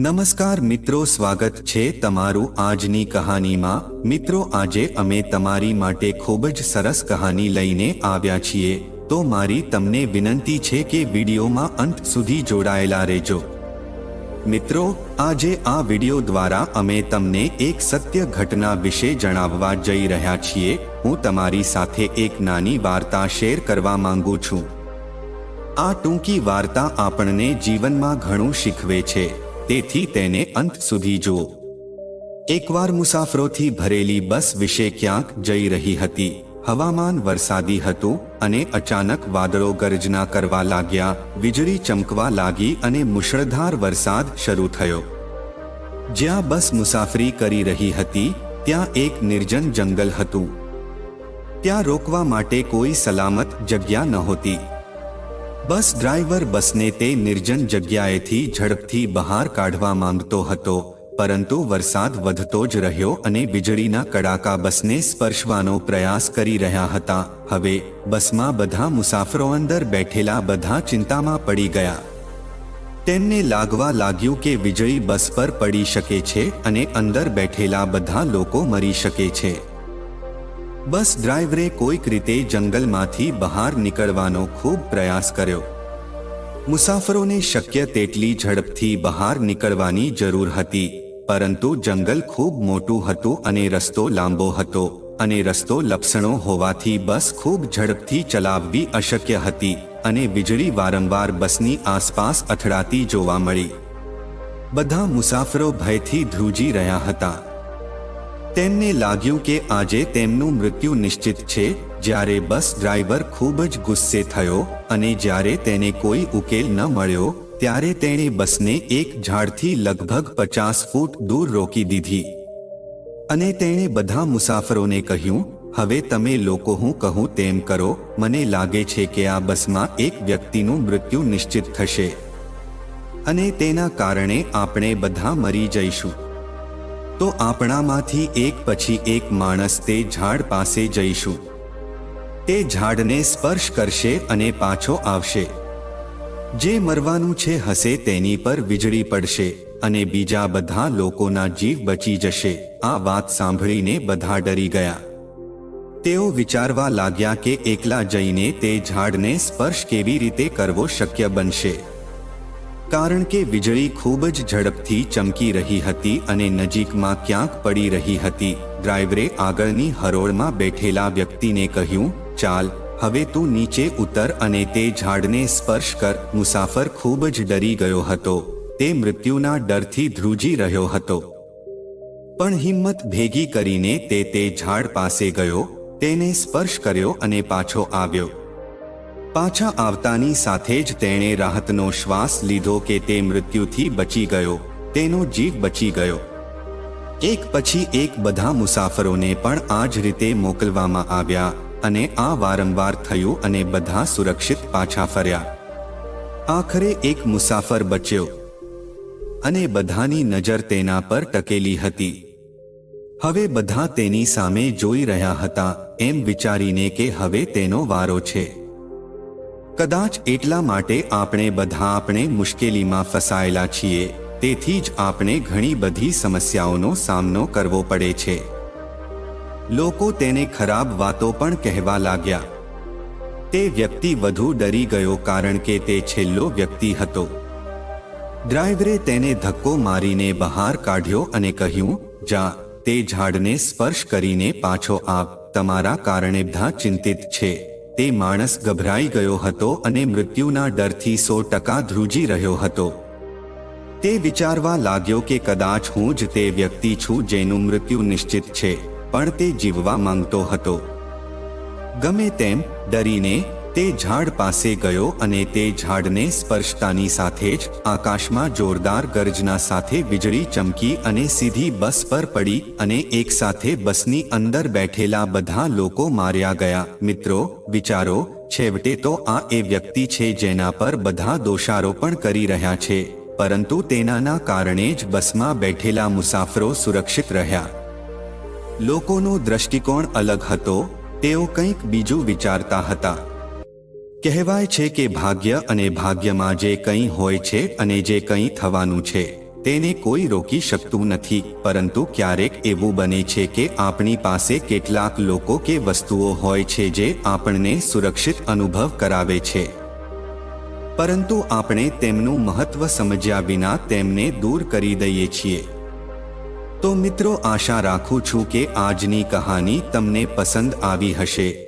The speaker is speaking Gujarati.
નમસ્કાર મિત્રો, સ્વાગત છે તમારું આજની કહાનીમાં. મિત્રો, આજે અમે તમારી માટે ખૂબ જ સરસ કહાની લઈને આવ્યા છીએ. તો મારી તમને વિનંતી છે કે વિડીયોમાં અંત સુધી જોડાયેલા રહેજો. મિત્રો, આજે આ વીડિયો દ્વારા અમે તમને એક સત્ય ઘટના વિશે જણાવવા જઈ રહ્યા છીએ. હું તમારી સાથે એક નાની વાર્તા શેર કરવા માંગુ છું. આ ટૂંકી વાર્તા આપણને જીવનમાં ઘણું શીખવે છે. તેથી તેને અંત સુધી જુઓ એકવાર મુસાફરોથી ભરેલી બસ વિશે ક્યાંક જઈ રહી હતી. હવામાન વરસાદી હતું અને અચાનક વાદળો ગર્જના કરવા લાગ્યા, વીજળી ચમકવા લાગી અને મુશળધાર વરસાદ શરૂ થયો. જ્યાં બસ મુસાફરી કરી રહી હતી, ત્યાં એક નિર્જન જંગલ હતું. ત્યાં રોકવા માટે કોઈ સલામત જગ્યા નહોતી. બસ ડ્રાઈવર બસને તે નિર્જન જગ્યાએથી ઝડપથી બહાર કાઢવા માંગતો હતો, પરંતુ વરસાદ વધતો જ રહ્યો અને વીજળીના કડાકા બસને સ્પર્શવાનો પ્રયાસ કરી રહ્યા હતા. હવે, બસમાં બધા મુસાફરો અંદર બેઠેલા બધા ચિંતામાં પડી ગયા. તેમને લાગવા લાગ્યું કે વીજળી બસ પર પડી શકે છે અને અંદર બેઠેલા બધા લોકો મરી શકે છે. બસ ડ્રાઈવરે કોઈક રીતે જંગલમાંથી બહાર નીકળવાનો ખૂબ પ્રયાસ કર્યો. મુસાફરોને શક્ય તેટલી ઝડપથી બહાર નીકળવાની જરૂર હતી, પરંતુ જંગલ ખૂબ મોટું હતું અને રસ્તો લાંબો હતો અને રસ્તો લપસણો હોવાથી બસ ખૂબ ઝડપથી ચલાવવી અશક્ય હતી અને વીજળી વારંવાર બસની આસપાસ અથડાતી જોવા મળી. બધા મુસાફરો ભયથી ધ્રુજી રહ્યા હતા. તેમને લાગ્યું કે આજે તેમનું મૃત્યુ નિશ્ચિત છે, જ્યારે બસ ડ્રાઈવર ખૂબ જ ગુસ્સે થયો અને જ્યારે તેને કોઈ ઉકેલ ન મળ્યો, ત્યારે તેણે બસને એક ઝાડથી લગભગ પચાસ ફૂટ દૂર રોકી દીધી. અને તેણે બધા મુસાફરોને કહ્યું, હવે તમે લોકો હું કહું તેમ કરો, મને લાગે છે કે આ બસમાં એક વ્યક્તિનું મૃત્યુ નિશ્ચિત થશે. અને તેના કારણે આપણે બધા મરી જઈશું. તો આપણામાંથી એક પછી એક માણસ તે ઝાડ પાસે જઈશું. તે ઝાડને સ્પર્શ કરશે અને પાછો આવશે. જે મરવાનું છે હશે તેની પર વીજળી પડશે અને બીજા બધા લોકોના જીવ બચી જશે. આ વાત સાંભળીને બધા ડરી ગયા. તેઓ વિચારવા લાગ્યા કે એકલા જઈને તે ઝાડને સ્પર્શ કેવી રીતે કરવો શક્ય બનશે. કારણ કે વીજળી ખૂબ જ ઝડપથી ચમકી રહી હતી અને નજીકમાં ક્યાંક પડી રહી હતી. ડ્રાઈવરે આગળની હરોળમાં બેઠેલા વ્યક્તિને કહ્યું, ચાલ, હવે તું નીચે ઉતર અને તે ઝાડને સ્પર્શ કર. મુસાફર ખૂબ જ ડરી ગયો હતો. તે મૃત્યુના ડરથી ધ્રુજી રહ્યો હતો. પણ હિંમત ભેગી કરીને તે તે ઝાડ પાસે ગયો, તેને સ્પર્શ કર્યો અને પાછો આવ્યો. પાછા આવતાની સાથે જ તેણે રાહતનો શ્વાસ લીધો કે તે મૃત્યુથી બચી ગયો, તેનો જીવ બચી ગયો. એક પછી એક બધા મુસાફરોને પણ આ જ રીતે મોકલવામાં આવ્યા અને આ વારંવાર થયું અને બધા સુરક્ષિત પાછા ફર્યા. આખરે એક મુસાફર બચ્યો અને બધાની નજર તેના પર ટકેલી હતી. હવે બધા તેની સામે જોઈ રહ્યા હતા, એમ વિચારીને કે હવે તેનો વારો છે. કદાચ એટલા માટે આપણે બધા આપણે મુશ્કેલીમાં ફસાયેલા છીએ, તેથી જ આપણે ઘણી બધી સમસ્યાઓનો સામનો કરવો પડે છે. લોકો તેને ખરાબ વાતો પણ કહેવા લાગ્યા. તે વ્યક્તિ વધુ ડરી ગયો કારણ કે તે છેલ્લો વ્યક્તિ હતો. ડ્રાઈવરે તેને ધક્કો મારીને બહાર કાઢ્યો અને કહ્યું, જા, તે ઝાડને સ્પર્શ કરીને પાછો આવ, તમારા કારણે બધા ચિંતિત છે. તે માણસ ગભરાઈ ગયો હતો અને મૃત્યુના ડરથી સો ટકા ધ્રુજી રહ્યો હતો. તે વિચારવા લાગ્યો કે કદાચ હું જ તે વ્યક્તિ છું જેનું મૃત્યુ નિશ્ચિત છે, પણ તે જીવવા માંગતો હતો. ગમે તેમ ડરીને તે ઝાડ પાસે ગયો અને તે ઝાડને સ્પર્શતાની સાથે જ આકાશમાં જોરદાર ગર્જના સાથે વીજળી ચમકી અને સીધી બસ પર પડી અને એક સાથે બસની અંદર બેઠેલા બધા લોકો માર્યા ગયા. મિત્રો, વિચારો, છેવટે તો આ એ વ્યક્તિ છે જેના પર બધા દોષારો પણ કરી રહ્યા છે, પરંતુ તેનાના કારણે જ બસમાં બેઠેલા મુસાફરો સુરક્ષિત રહ્યા. લોકોનો દ્રષ્ટિકોણ અલગ હતો, તેઓ કંઈક બીજું વિચારતા હતા. કહેવાય છે કે ભાગ્ય અને ભાગ્યમાં જે કંઈ હોય છે અને જે કંઈ થવાનું છે, તેને કોઈ રોકી શકતું નથી, પરંતુ ક્યારેક એવું બને છે કે આપણી પાસે કેટલાક લોકો કે વસ્તુઓ હોય છે જે આપણને સુરક્ષિત અનુભવ કરાવે છે. પરંતુ આપણે તેમનું મહત્વ સમજ્યા વિના તેમને દૂર કરી દઈએ છીએ. તો મિત્રો, આશા રાખું છું કે આજની કહાની તમને પસંદ આવી હશે.